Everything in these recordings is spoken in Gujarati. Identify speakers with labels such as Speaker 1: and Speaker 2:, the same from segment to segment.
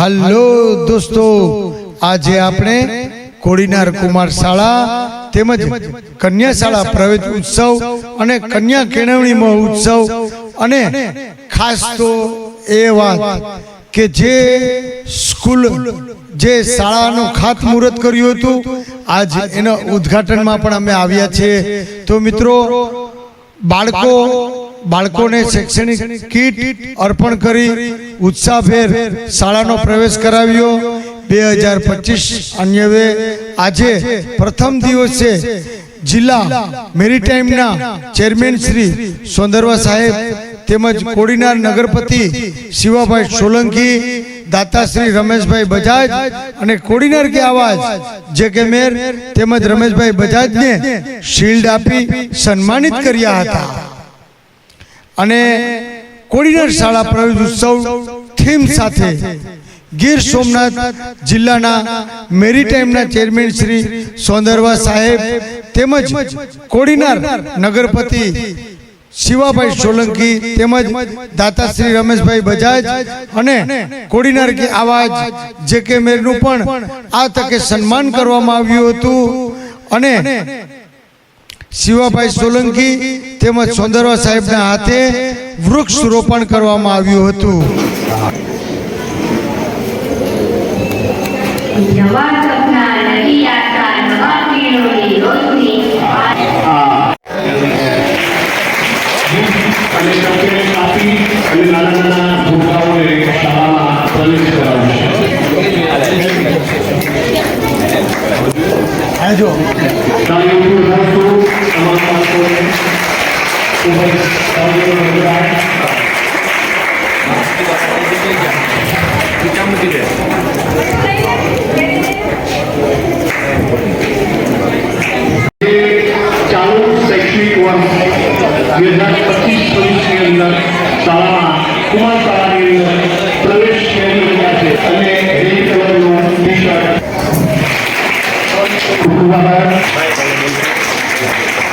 Speaker 1: હાલો દોસ્તો આજે આપણે કોડીનાર કુમાર શાળા તેમજ કન્યા શાળા પ્રવેશ ઉત્સવ અને કન્યા કેળવણીમાં ઉત્સવ અને ખાસ તો એ વાત કે જે સ્કૂલ જે શાળાનું ખાતમુહૂર્ત કર્યું હતું આજ એના ઉદ્ઘાટનમાં પણ અમે આવ્યા છીએ. તો મિત્રો બાળકો બાળકોને શૈક્ષણિક કીટ અર્પણ કરી ઉત્સાહભેર શાળાનો પ્રવેશ કરાવ્યો. બે હજાર પચીસ અન્યવે આજે પ્રથમ દિવસે જિલ્લા મેરીટાઈમના ચેરમેન શ્રી સોંદરવા સાહેબ તેમજ કોડીનાર નગરપતિ શિવાભાઈ સોલંકી દાતાશ્રી રમેશભાઈ બજાજ અને કોડીનાર કે આવાજ જે કે મેર તેમજ રમેશભાઈ બજાજને શિલ્ડ આપી સન્માનિત કર્યા હતા. અને કોડીનાર શાળા પ્રવેશ ઉત્સવ થીમ સાથે ગીર સોમનાથ જિલ્લાના મેરીટાઈમના ચેરમેન શ્રી સોંદરવા સાહેબ તેમજ કોડીનાર નગરપતિ શિવાભાઈ સોલંકી તેમજ દાતા શ્રી રમેશભાઈ બજાજ અને કોડીનાર કે આવાજ જે કે મેરનું પણ આ તકે સન્માન કરવામાં આવ્યું હતું અને શિવાભાઈ સોલંકી તેમજ સોંદરવા સાહેબના હાથે વૃક્ષ રોપણ કરવામાં આવ્યું હતું.
Speaker 2: અને નાના નાના ભૂલકાઓને શાળામાં પ્રવેશ કરાવશે તાલીમ ઉઠાવશું તમામ બાળકોને ખૂબ જ તાલીમનો અનુરાગ ચાલુ શૈક્ષણિક વર્ષ બે હજાર પચીસ છવ્વીસની અંદર શાળામાં કુમાર શાળાની અંદર પ્રવેશ કરી રહ્યા છે અને રેડ કલરનું ટી શર્ટ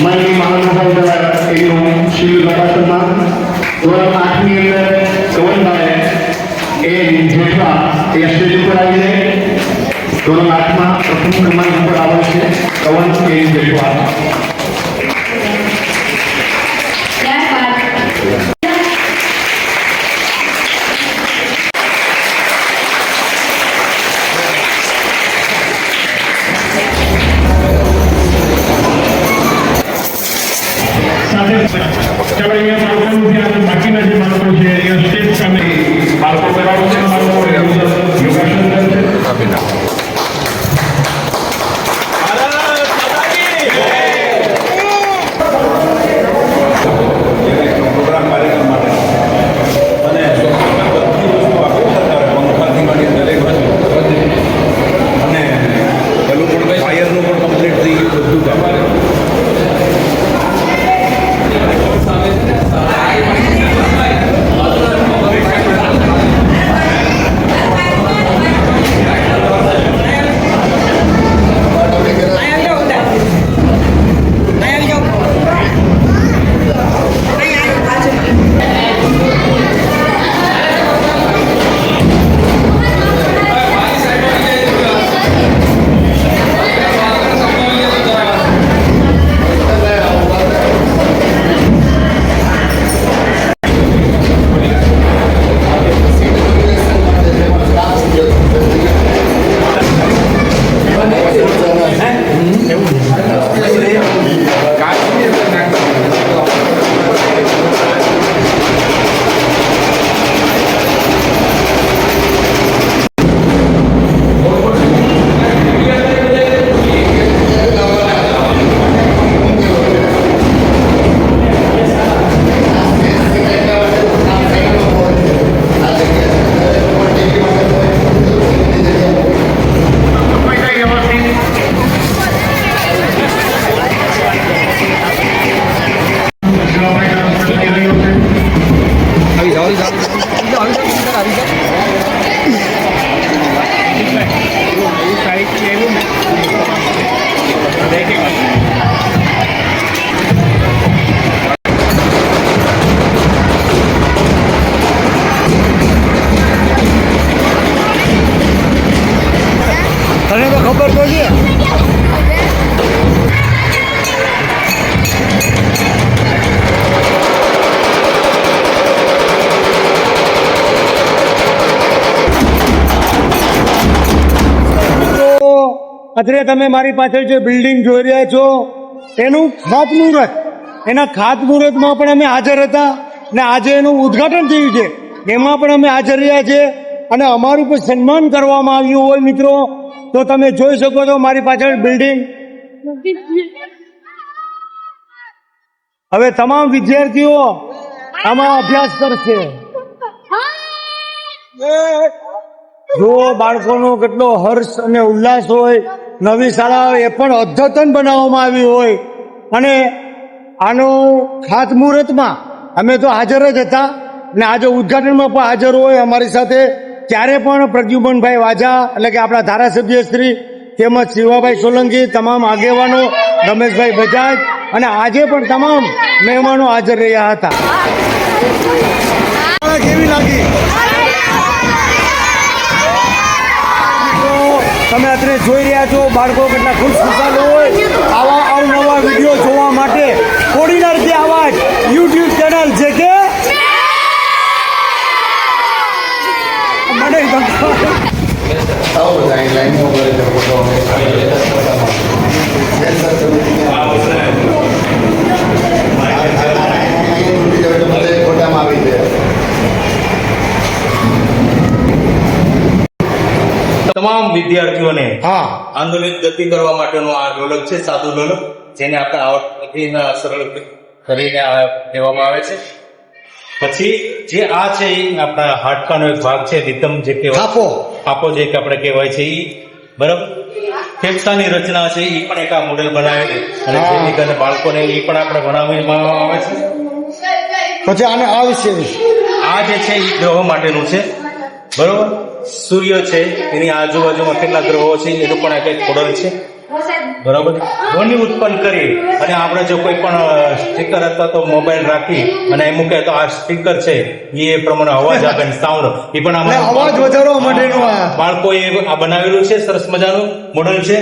Speaker 2: માનની મહાનુભાવ એનું શિવ પ્રકાશનમાં ધોરણ આઠની અંદર કવનભાઈ એ જેઠવા એ સ્ટેજ ઉપર આવીને ધોરણ આઠમાં પ્રથમ ક્રમાંક ઉપર આવે છે કવન એ જેઠવા
Speaker 3: અત્યારે તમે મારી પાછળ જે બિલ્ડિંગ જોઈ રહ્યા છો એનું ખાતમુહૂર્ત. એના ખાતમુહૂર્તમાં પણ અમે હાજર હતા ને આજે એનું ઉદ્ઘાટન થયું છે. એમાં પણ અમે હાજર રહ્યા છે અને અમારું પણ સન્માન કરવામાં આવ્યું હોય મિત્રો. તો તમે જોઈ શકો છો મારી પાછળ બિલ્ડિંગ હવે તમામ વિદ્યાર્થીઓ આમાં અભ્યાસ કરશે. જો બાળકોનો કેટલો હર્ષ અને ઉલ્લાસ હોય, નવી શાળા એ પણ અદ્યતન બનાવવામાં આવી હોય. અને આનું ખાતમુહૂર્તમાં અમે તો હાજર જ હતા ને આજે ઉદ્ઘાટનમાં પણ હાજર હોય અમારી સાથે ત્યારે પણ પ્રદ્યુમનભાઈ વાજા એટલે કે આપણા ધારાસભ્ય શ્રી તેમજ શિવાભાઈ સોલંકી, તમામ આગેવાનો, રમેશભાઈ બજાજ અને આજે પણ તમામ મહેમાનો હાજર રહ્યા હતા. કેવી લાગી તો અત્યારે જોઈ રહ્યા છો બાળકો કેટલા ખુશખુશાલ હોય આવા અવનવા વીડિયો જોવા માટે કોડીનાર જે આવાજ યુટ્યુબ ચેનલ છે કે મને ગમતું.
Speaker 4: તમામ વિદ્યાર્થીઓને
Speaker 3: હા.
Speaker 4: આંદોલિત ગતિ કરવા માટેનો આ ડોલક છે સાદું ડોલક જેને આપણે આવડતીના સરળ કરીને દેવામાં આવે છે. પછી જે આ છે એ આપણા હાડકાનો એક ભાગ છે રીતમ જે કહેવાય
Speaker 3: આપો
Speaker 4: આપો જે કે આપણે કહેવાય છે એ બરાબર? ફેફસાની રચના છે એ પણ એક આ મોડેલ બનાવેલી અને
Speaker 3: હા.
Speaker 4: જેની કરીને બાળકોને એ પણ આપણે ભણાવવામાં આવે છે.
Speaker 3: પછી આને આ વિશે
Speaker 4: આ જે છે એ ગ્રહો માટેનું છે. બરોબર? સૂર્ય છે એની આજુબાજુમાં કેટલા ગ્રહો છે એનું પણ એક એક મોડલ છે. બરાબર? ધ્વનિ ઉત્પન્ન કરી અને આપણે જો કોઈ પણ સ્પીકર અથવા તો મોબાઈલ રાખી અને એ મૂકે તો આ સ્પીકર છે એ પ્રમાણે અવાજ આપે સાઉન્ડ એ પણ
Speaker 3: અવાજ વધારવા માટેનું આ
Speaker 4: બાળકોએ આ બનાવેલું છે સરસ મજાનું મોડલ છે.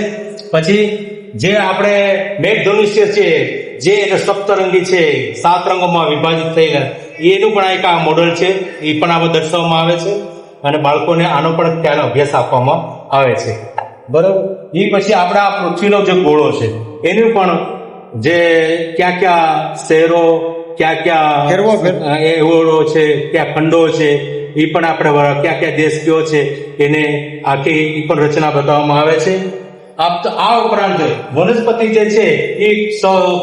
Speaker 4: પછી જે આપણે મેઘધનુષ્ય છે જે એને સપ્તરંગી છે સાત રંગોમાં વિભાજિત થઈને એનું પણ એક આ મોડલ છે એ પણ આમાં દર્શાવવામાં આવે છે. અને બાળકોને આનો પણ ત્યાં અભ્યાસ આપવામાં આવે છે બરાબર એ પછી આપણા પૃથ્વીનો જે ગોળો છે એનું પણ જે ક્યાં ક્યાં શહેરો ક્યાં ક્યાં
Speaker 3: ફેરવો ફેર.
Speaker 4: અ, છે ક્યાં ખંડો છે એ પણ આપણે ક્યાં ક્યાં દેશ કયો છે એને આખી એ પણ રચના બતાવવામાં આવે છે આ ઉપરાંત વનસ્પતિ જે છે એ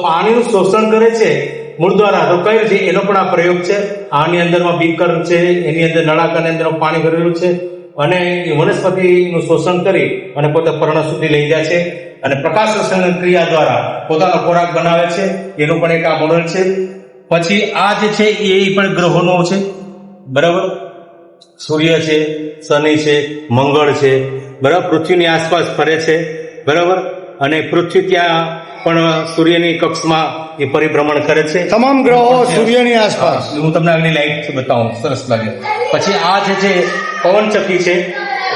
Speaker 4: પાણીનું શોષણ કરે છે મૂળ દ્વારા કઈ રીતે એનો પણ આ પ્રયોગ છે. આની અંદરમાં બીકર છે, એની અંદર નળાકારની અંદર પાણી ભરેલું છે. અને એ વનસ્પતિનું શોષણ કરી અને પોતે પર્ણ સુધી લઈ જાય છે. અને પ્રકાશ સંશ્લેષણ ક્રિયા દ્વારા પોતાનો ખોરાક બનાવે છે. એનું પણ એક આ મોડલ છે. પછી આ જે છે, એ પણ ગ્રહોનો છે. બરાબર? સૂર્ય છે, શનિ છે, મંગળ છે. બરાબર? પૃથ્વીની આસપાસ ફરે છે. બરાબર? અને પૃથ્વી ત્યાં પણ સૂર્યની કક્ષમાં એ પરિભ્રમણ કરે છે.
Speaker 3: તમામ ગ્રહો સૂર્યની આસપાસ.
Speaker 4: હું તમને આગળ લાઈટ બતાવું સરસ લાગે. પછી આ જે છે પવનચક્કી છે.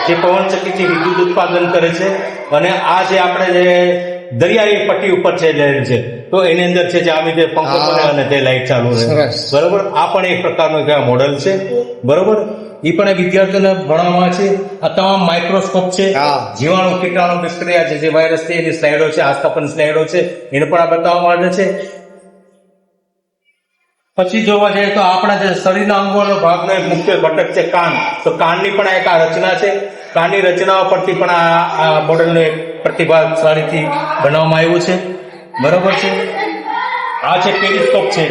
Speaker 4: જે પવનચક્કીથી વિદ્યુત ઉત્પાદન કરે છે. અને આ જે આપણે જે દરિયાઈ પટ્ટી ઉપર છે જે છે તો એની અંદર છે જે આવી રીતે પંખો બને અને તે લાઈટ ચાલુ રહે. બરોબર? આ પણ એક પ્રકારનું એક મોડલ છે. બરોબર? એ પણ વિદ્યાર્થીઓને ભણવામાં છે. આ તમામ માઇક્રોસ્કોપ છે. જીવાણુ કીટાણુ બેક્ટેરિયા છે જે વાયરસ છે એની સ્લાઇડો છે આસ્થાપન સ્લાઇડો છે એને પણ આ બતાવવામાં આવે છે. પછી જોવા જઈએ તો આપણા જે શરીરના અંગોનો ભાગનો એક મુખ્ય ઘટક છે કાન. તો કાનની પણ એક આ રચના છે. કાનની રચનાઓ પરથી પણ આ આ મોડલને એક પ્રતિભાશાળીથી બનાવવામાં આવ્યું છે. બરાબર છે? આ છે પેરિસ્કોપ છે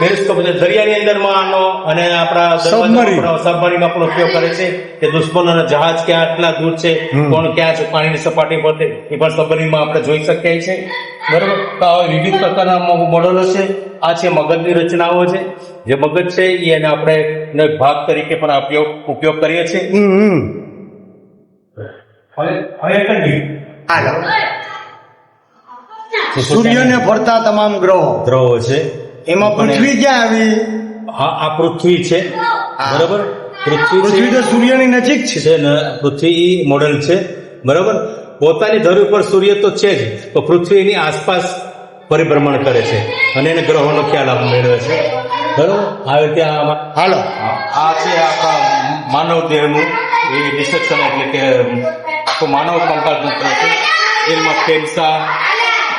Speaker 4: પેરિસ્કોપ છે દરિયાની અંદરમાં આનો અને આપણા. સબમરીન આપણો ઉપયોગ કરે છે કે દુશ્મનોના જહાજ ક્યાં આટલા દૂર છે કોણ ક્યાં છે પાણીની સપાટી પર એ પણ સબમરીનમાં આપણે જોઈ શકીએ છીએ બરાબર? તો આવા વિવિધ પ્રકારના મોડલો છે આ છે મગજની રચનાઓ છે. જે મગજ છે એને આપણે ભાગ તરીકે પણ ઉપયોગ ઉપયોગ કરીએ છીએ
Speaker 1: હમ હમ
Speaker 4: હવે હવે continue.
Speaker 1: હાલો સૂર્યને ફરતા તમામ ગ્રહો.
Speaker 4: ગ્રહો છે.
Speaker 1: એમાં પૃથ્વી ક્યાં આવી?
Speaker 4: હા આ પૃથ્વી છે. બરોબર? પૃથ્વી
Speaker 1: પૃથ્વી તો સૂર્યની નજીક છે.
Speaker 4: છે ને પૃથ્વી મોડેલ છે. બરોબર? પોતાની ધરી ઉપર સૂર્ય તો છે જ તો પૃથ્વીની આસપાસ પરિભ્રમણ કરે છે અને એને ગ્રહોનો ખ્યાલ આપ મેળવે છે. બરોબર? આવી રીતે આમાં.
Speaker 1: હાલો.
Speaker 4: આ છે આપણા માનવ દેહનું એ ડિસ્ટ્રક્શન એટલે કે આખું માનવ કંકાલ તંત્ર છે. એમાં ફેફસા,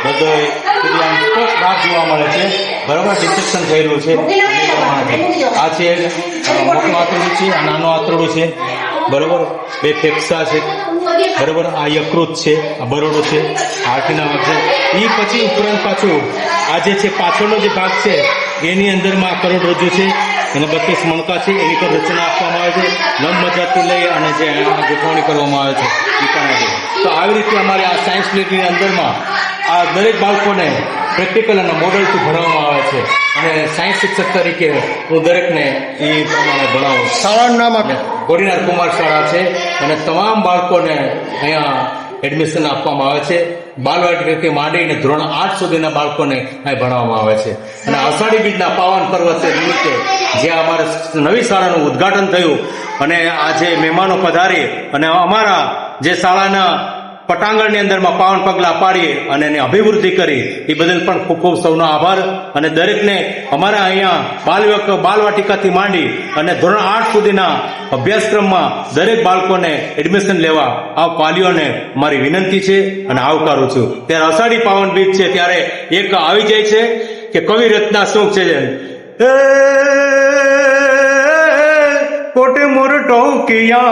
Speaker 4: હૃદય સ્પષ્ટ ભાગ જોવા મળે છે. બરાબર ડિસ્ક્રિપ્શન થયેલું છે. આ છે મોટું આંતરડું છે, આ નાનું આંતરડું છે. બરાબર? બે ફેફસા છે. બરાબર? આ યકૃત છે, આ બરોડો છે હાર્ટના છે. એ પછી ઉપરાંત પાછું આ જે છે, પાછળનો જે ભાગ છે, એની અંદરમાં આ કરોડરજ્જુ છે. અને બત્રીસ મણકા છે એની પર રચના આપવામાં આવે છે. લંબ મજાથી લઈ અને જે ગોઠવણી કરવામાં આવે છે તો આવી રીતે અમારે આ સાયન્સ લેબની અંદરમાં આ દરેક બાળકોને પ્રેક્ટિકલ અને મોડલથી ભણવામાં આવે છે. અને સાયન્સ શિક્ષક તરીકે હું દરેકને એ પ્રમાણે ભણાવું
Speaker 1: શાળાનું નામ આપે.
Speaker 4: ગોરીનાથ કુમાર શાળા છે અને તમામ બાળકોને અહીંયા એડમિશન આપવામાં આવે છે. બાલવાટિકાથી માંડીને ધોરણ આઠ સુધીના બાળકોને અહીં ભણાવવામાં આવે છે. અને અષાઢી બીજના પાવન પર્વ નિમિત્તે જે અમારે નવી શાળાનું ઉદ્ઘાટન થયું. અને આજે મહેમાનો પધારી અને અમારા જે શાળાના પટાંગણની અંદરમાં પાવન પગલા પાડીએ અને એની અભિવૃદ્ધિ કરી. એ બદલ પણ ખૂબ ખૂબ સૌનો આભાર. અને દરેકને અમારા અહીંયા બાલ બાલવાટિકાથી માંડી અને ધોરણ આઠ સુધીના અભ્યાસક્રમમાં દરેક બાળકોને એડમિશન લેવા આ વાલીઓને મારી વિનંતી છે અને આવકારું છું. ત્યારે અષાઢી પાવન બીજ છે ત્યારે એક આવી જાય છે કે કવિ રચના શું છે. કોટે મોર ટોકિયા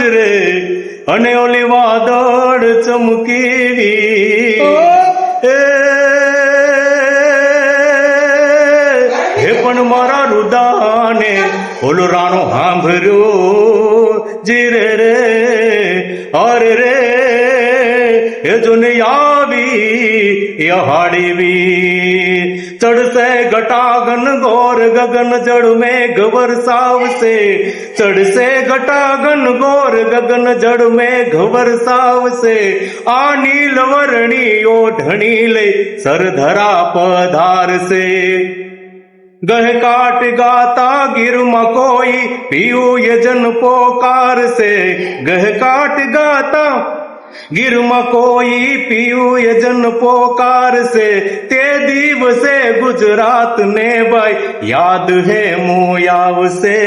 Speaker 4: રે. અને ઓલી વાદળ ચમકીવી. એ. પણ મારા રુદાને, ઓલું રાણો સાંભળ્યું જીરે રે, અરે રે. એ જુને આવી चढ़ से घटागन गौर गगन जड़ में घबर साव से। चढ़ से घटागन गौर गगन जड़ में घबर साव से। आ नील वरणी, ओ ढणी ले सर धरा पधार से। गह काट गाता, गिर मकोई, पियू यजन पोकार से। गह काट गाता ગીરમાં કોઈ પીયું યજન પોકાર સે તે દિવસે ગુજરાત ને ભાઈ યાદ હે મું આવશે.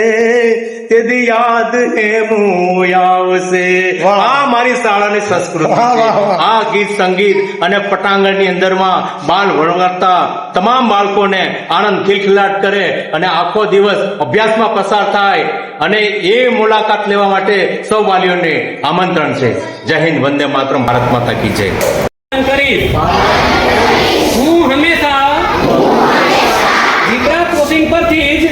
Speaker 4: તે દી યાદ હે મું આવશે. આ મારી શાળાની સંસ્કૃતિ. આ ગીત સંગીત અને પટાંગણની અંદરમાં બાલ વળગતા તમામ બાળકોને આનંદ ખિલખિલાટ કરે અને આખો દિવસ અભ્યાસમાં પસાર થાય. અને એ મુલાકાત લેવા માટે સૌ વાલીઓને આમંત્રણ છે. જય હિન્દ, વંદે માતરમ, ભારત માતા કી જય.
Speaker 5: હું હંમેશા દીકરા ક્રોસિંગ પરથી જ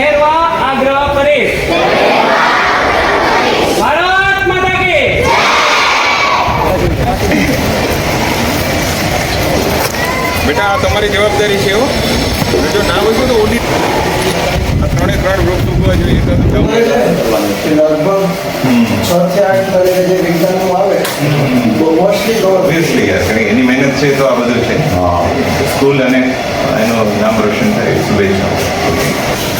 Speaker 5: પહેરવા આગ્રહ કરીશ ભારત માતા કે
Speaker 6: બેટા તમારી જવાબદારી છે જો ના હોય તો ઓડિટ ત્રણે ત્રણ વૃક્ષ ઉગવા જોઈએ તો
Speaker 3: લગભગ છ થી આઠ તારીખે જે વિજ્ઞાનમાં આવે તો મોસ્ટલી
Speaker 7: ઓબ્વિયસલી યાર એની મહેનત છે તો આ બધું છે. સ્કૂલ અને એનું નામ રોશન થાય. શુભેચ્છાઓ.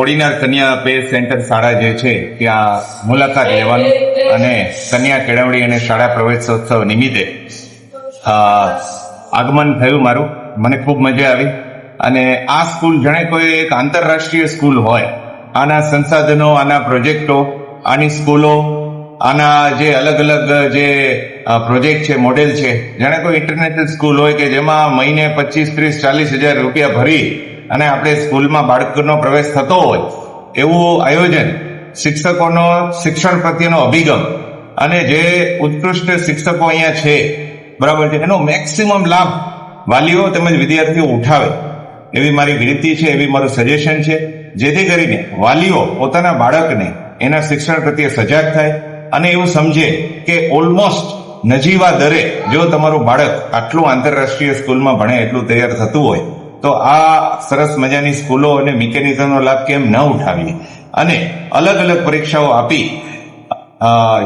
Speaker 7: કોડીનાર કન્યા પે સેન્ટર શાળા જે છે ત્યાં મુલાકાત લેવાનું અને કન્યા કેળવણી અને શાળા પ્રવેશોત્સવ નિમિત્તે આગમન થયું મારું. મને ખૂબ મજા આવી. અને આ સ્કૂલ જાણે કોઈ એક આંતરરાષ્ટ્રીય સ્કૂલ હોય. આના સંસાધનો આના પ્રોજેક્ટો આની સ્કૂલો આના જે અલગ અલગ જે પ્રોજેક્ટ છે મોડેલ છે જાણે કોઈ ઇન્ટરનેશનલ સ્કૂલ હોય કે જેમાં મહિને પચીસ ત્રીસ ચાલીસ હજાર રૂપિયા ભરી અને આપણે સ્કૂલમાં બાળકોનો પ્રવેશ થતો હોય, એવું આયોજન શિક્ષકોનો, શિક્ષણ પ્રત્યેનો અભિગમ અને જે ઉત્કૃષ્ટ શિક્ષકો અહીંયા છે, બરાબર છે, એનો મેક્સિમમ લાભ વાલીઓ તેમજ વિદ્યાર્થીઓ ઉઠાવે. એવી મારી વિનંતી છે, એવી મારું સજેશન છે, જેથી કરીને વાલીઓ પોતાના બાળકને એના શિક્ષણ પ્રત્યે સજાગ થાય અને એવું સમજે કે ઓલમોસ્ટ નજીવા દરે જો તમારું બાળક આટલું આંતરરાષ્ટ્રીય સ્કૂલમાં ભણે, એટલું તૈયાર થતું હોય તો આ સરસ મજાની સ્કૂલો અને મિકેનિઝમનો લાભ કેમ ન ઉઠાવીએ? અને અલગ અલગ પરીક્ષાઓ આપી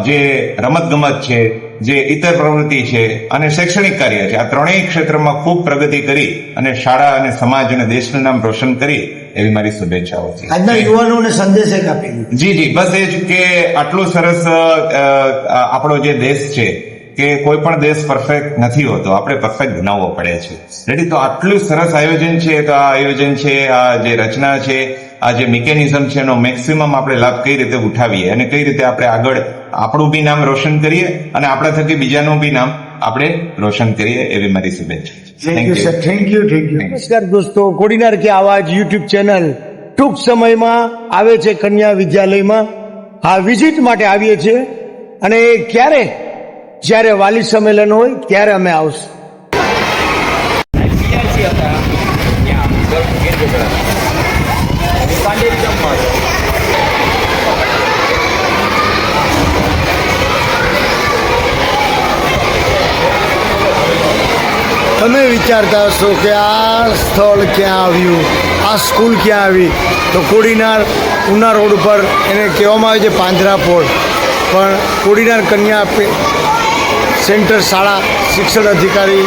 Speaker 7: જે રમતગમત છે જે ઇતર પ્રવૃત્તિ છે અને શૈક્ષણિક કાર્ય છે આ ત્રણેય ક્ષેત્રમાં ખૂબ પ્રગતિ કરી અને શાળા અને સમાજ અને દેશનું નામ રોશન કરી એવી મારી શુભેચ્છાઓ છે.
Speaker 3: આજના યુવાનોને સંદેશ એક આપી
Speaker 7: જી જી. બસ એ જ કે આટલો સરસ આપણો જે દેશ છે કે કોઈ પણ દેશ પરફેક્ટ નથી હોતો. આપણે પરફેક્ટ બનાવવો પડે છે. રેડી તો આટલું સરસ આયોજન છે. તો આ આયોજન છે આ જે રચના છે આ જે મિકેનિઝમ છે એનો મેક્સિમમ આપણે લાભ કઈ રીતે ઉઠાવીએ અને કઈ રીતે આપણે આગળ આપણું બી નામ રોશન કરીએ અને આપણા થકી બીજાનું બી નામ આપણે રોશન કરીએ એવી મારી શુભેચ્છા
Speaker 1: thank you sir thank you thank you નમસ્કાર દોસ્તો. કોડીનાર કે આવાજ યુટ્યુબ ચેનલ ટૂંક સમયમાં આવે છે કન્યા વિદ્યાલયમાં. આ વિઝિટ માટે આવીએ છીએ. અને ક્યારે જ્યારે વાલી સંમેલન હોય, ત્યારે અમે આવશું. તમે વિચારતા હશો કે આ સ્થળ ક્યાં આવ્યું? આ સ્કૂલ ક્યાં આવી? તો કોડીનાર, ઉના રોડ ઉપર એને કહેવામાં આવે છે પાંજરાપોળ પણ કોડીનાર કન્યા સેન્ટર શાળા શિક્ષણ અધિકારી